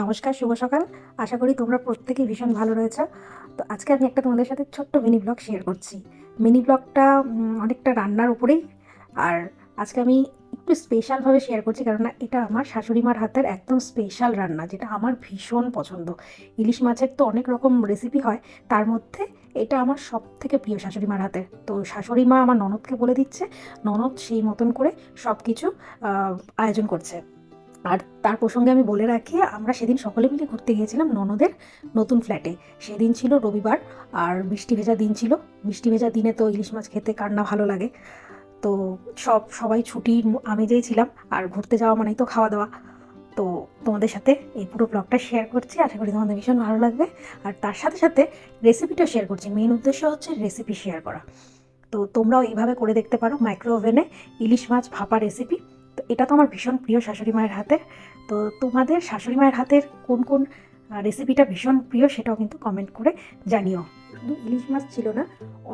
নমস্কার, শুভ সকাল। আশা করি তোমরা প্রত্যেকেই ভীষণ ভালো রয়েছো। তো আজকে আমি একটা তোমাদের সাথে ছোট্ট মিনি ব্লগ শেয়ার করছি। মিনি ব্লগটা অনেকটা রান্নার উপরেই। আর আজকে আমি একটু স্পেশালভাবে শেয়ার করছি কারণ এটা আমার শাশুড়ি মার হাতের একদম স্পেশাল রান্না, যেটা আমার ভীষণ পছন্দ। ইলিশ মাছের তো অনেক রকম রেসিপি হয়, তার মধ্যে এটা আমার সব থেকে প্রিয় শাশুড়ি মার হাতের। তো শাশুড়ি মা আমার ননদকে বলে দিচ্ছে, ননদ সেই মতন করে সব কিছু আয়োজন করছে। আর তার প্রসঙ্গে আমি বলে রাখি, আমরা সেদিন সকলে মিলে ঘুরতে গিয়েছিলাম ননদের নতুন ফ্ল্যাটে সেদিন ছিল রবিবার আর বৃষ্টি ভেজা দিন ছিল। বৃষ্টি ভেজা দিনে তো ইলিশ মাছ খেতে কার না ভালো লাগে। তো সব, সবাই ছুটি আমি আমেজেই ছিলাম আর ঘুরতে যাওয়া মানেই তো খাওয়া দাওয়া। তো তোমাদের সাথে এই পুরো ব্লগটা শেয়ার করছি। আশা করি তোমাদের ভীষণ ভালো লাগবে। আর তার সাথে সাথে রেসিপিটাও শেয়ার করছি। মেন উদ্দেশ্য হচ্ছে রেসিপি শেয়ার করা। তো তোমরাও এইভাবে করে দেখতে পারো মাইক্রো ওভেনে ইলিশ মাছ ভাপা রেসিপি এটা তো আমার ভীষণ প্রিয় শাশুড়ি মায়ের হাতে। তো তোমাদের শাশুড়ি মায়ের হাতের কোন কোন রেসিপিটা ভীষণ প্রিয় সেটাও কিন্তু কমেন্ট করে জানিও। শুধু ইলিশ মাছ ছিল না,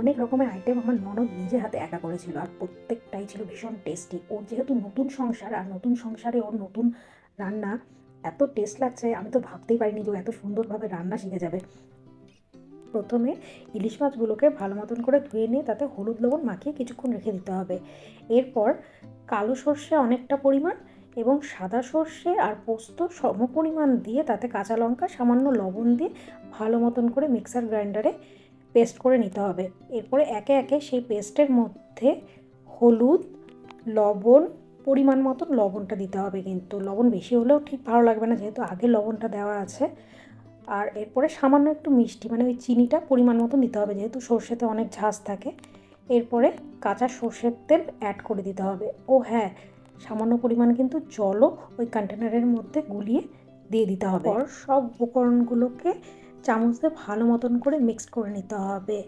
অনেক রকমের আইটেম আমার ননদ নিজে হাতে একা করেছিল আর প্রত্যেকটাই ছিল ভীষণ টেস্টি ওর যেহেতু নতুন সংসার আর নতুন সংসারে ওর নতুন রান্না এত টেস্ট লাগছে, আমি তো ভাবতেই পারিনি যে এত সুন্দরভাবে রান্না শিখে যাবে। প্রথমে ইলিশ মাছগুলোকে ভালো মতন করে ধুয়ে নিয়ে তাতে হলুদ লবণ মাখিয়ে কিছুক্ষণ রেখে দিতে হবে। এরপর কালো সর্ষে অনেকটা পরিমাণ এবং সাদা সর্ষে আর পোস্ত সম পরিমাণ দিয়ে তাতে কাঁচা লঙ্কা, সামান্য লবণ দিয়ে ভালো মতন করে মিক্সার গ্রাইন্ডারে পেস্ট করে নিতে হবে। এরপরে একে একে সেই পেস্টের মধ্যে হলুদ, লবণ, পরিমাণ মতন লবণটা দিতে হবে কিন্তু। লবণ বেশি হলেও ঠিক ভালো লাগবে না যেহেতু আগে লবণটা দেওয়া আছে। আর এরপরে সামান্য একটু মিষ্টি মানে ওই চিনিটা পরিমাণ মতন দিতে হবে যেহেতু সর্ষেতে অনেক ঝাঁজ থাকে। এরপরে কাঁচা সর্ষের তেল অ্যাড করে দিতে হবে। ও হ্যাঁ সামান্য পরিমাণ কিন্তু জলও ওই কন্টেনারের মধ্যে গুলিয়ে দিয়ে দিতে হবে। আর সব উপকরণগুলোকে চামচ দিয়ে ভালো মতন করে মিক্স করে নিতে হবে।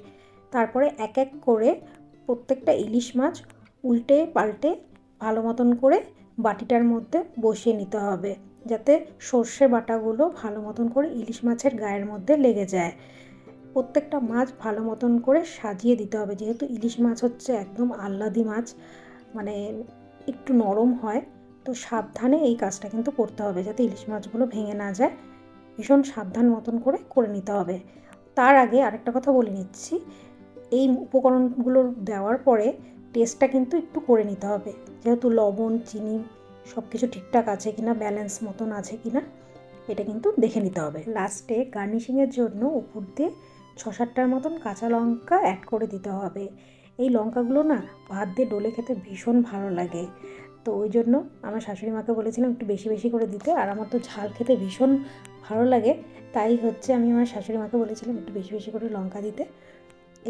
তারপরে এক এক করে প্রত্যেকটা ইলিশ মাছ উল্টে পাল্টে ভালো মতন করে বাটিটার মধ্যে বসিয়ে নিতে হবে। যাতে সর্ষে বাটাগুলো ভালো মতন করে ইলিশ মাছের গায়ের মধ্যে লেগে যায়। প্রত্যেকটা মাছ ভালো মতন করে সাজিয়ে দিতে হবে। যেহেতু ইলিশ মাছ হচ্ছে একদম আহ্লাদি মাছ মানে একটু নরম হয়, তো সাবধানে এই কাজটা কিন্তু করতে হবে যাতে ইলিশ মাছগুলো ভেঙে না যায়। ভীষণ সাবধান মতন করে করে নিতে হবে। তার আগে আরেকটা কথা বলে নিচ্ছি। এই উপকরণগুলো দেওয়ার পরে টেস্টটা কিন্তু একটু করে নিতে হবে। যেহেতু লবণ, চিনি সব কিছু ঠিকঠাক আছে কিনা ব্যালেন্স মতন আছে কিনা, এটা কিন্তু দেখে নিতে হবে। লাস্টে গার্নিশিংয়ের জন্য উপর দিয়ে ছ সাতটার মতন কাঁচা লঙ্কা অ্যাড করে দিতে হবে। এই লঙ্কাগুলো না ভাত দিয়ে ডলে খেতে ভীষণ ভালো লাগে। তো ওই জন্য আমার শাশুড়ি মাকে বলেছিলাম একটু বেশি বেশি করে দিতে, আর আমার তো ঝাল খেতে ভীষণ ভালো লাগে। তাই হচ্ছে আমি আমার শাশুড়ি মাকে বলেছিলাম একটু বেশি বেশি করে লঙ্কা দিতে।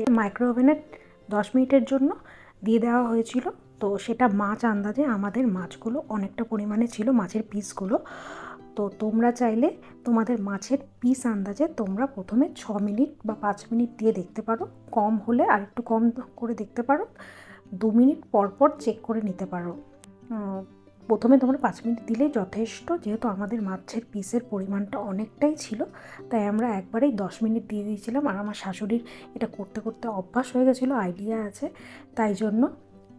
এর মাইক্রো ওভেনে দশ মিনিটের জন্য দিয়ে দেওয়া হয়েছিল। তো সেটা মাছ আন্দাজে আমাদের মাছগুলো অনেকটা পরিমাণে ছিল, মাছের পিসগুলো। তো তোমরা চাইলে তোমাদের মাছের পিস আন্দাজে তোমরা প্রথমে ছ মিনিট বা পাঁচ মিনিট দিয়ে দেখতে পারো। কম হলে আর একটু কম করে দেখতে পারো। দু মিনিট পর পর চেক করে নিতে পারো। প্রথমে তোমরা পাঁচ মিনিট দিলেই যথেষ্ট, যেহেতু আমাদের মাছের পিসের পরিমাণটা অনেকটাই ছিল। তাই আমরা একবারেই দশ মিনিট দিয়ে দিয়েছিলাম। আর আমার শাশুড়ির এটা করতে করতে অভ্যাস হয়ে গেছিল আইডিয়া আছে। তাই জন্য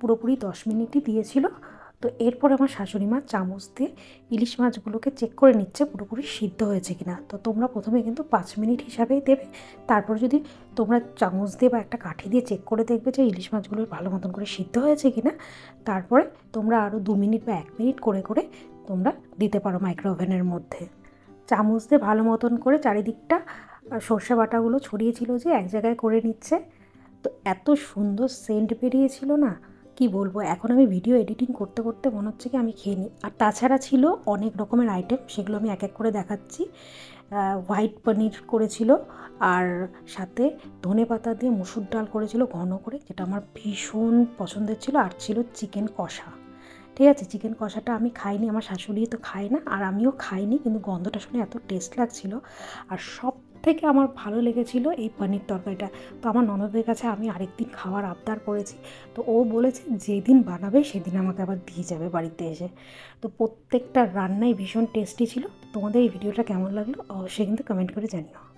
পুরোপুরি দশ মিনিটই দিয়েছিল। তো এরপর আমার শাশুড়ি মা চামচ দিয়ে ইলিশ মাছগুলোকে চেক করে নিচ্ছে পুরোপুরি সিদ্ধ হয়েছে কিনা। তো তোমরা প্রথমে কিন্তু পাঁচ মিনিট হিসাবেই দেবে। তারপর যদি তোমরা চামচ দিয়ে বা একটা কাঠি দিয়ে চেক করে দেখবে যে ইলিশ মাছগুলো ভালো মতন করে সিদ্ধ হয়েছে কিনা, তারপরে তোমরা আরও দু মিনিট বা এক মিনিট করে করে তোমরা দিতে পারো মাইক্রো ওভেনের মধ্যে। চামচ দিয়ে ভালো মতন করে চারিদিকটা সর্ষে বাটাগুলো ছড়িয়েছিল যে এক জায়গায় করে নিচ্ছে। তো এত সুন্দর সেন্ট বেরিয়েছিল না কি বলব? এখন আমি ভিডিও এডিটিং করতে করতে মনে হচ্ছে কি আমি খেয়ে নিই আর তাছাড়া ছিল অনেক রকমের আইটেম সেগুলো আমি এক এক করে দেখাচ্ছি। হোয়াইট পনির করেছিল, আর সাথে ধনে পাতা দিয়ে মুসুর ডাল করেছিল ঘন করে, যেটা আমার ভীষণ পছন্দের ছিল, আর ছিল চিকেন কষা। ঠিক আছে? চিকেন কষাটা আমি খাইনি, আমার শাশুড়ি তো খায় না, আর আমিও খাইনি, কিন্তু গন্ধটা শুনে এত টেস্ট লাগছিল। আর সব থেকে আমার ভালো লেগেছিল এই পনির তরকারিটা। তো আমার ননদের কাছে আমি আরেকদিন খাওয়ার আবদার করেছি। তো ও বলেছে যেদিন বানাবে সেদিন আমাকে আবার দিয়ে যাবে বাড়িতে এসে। তো প্রত্যেকটা রান্নাই ভীষণ টেস্টি ছিল। তোমাদের এই ভিডিওটা কেমন লাগল অবশ্যই কিন্তু কমেন্ট করে জানিও।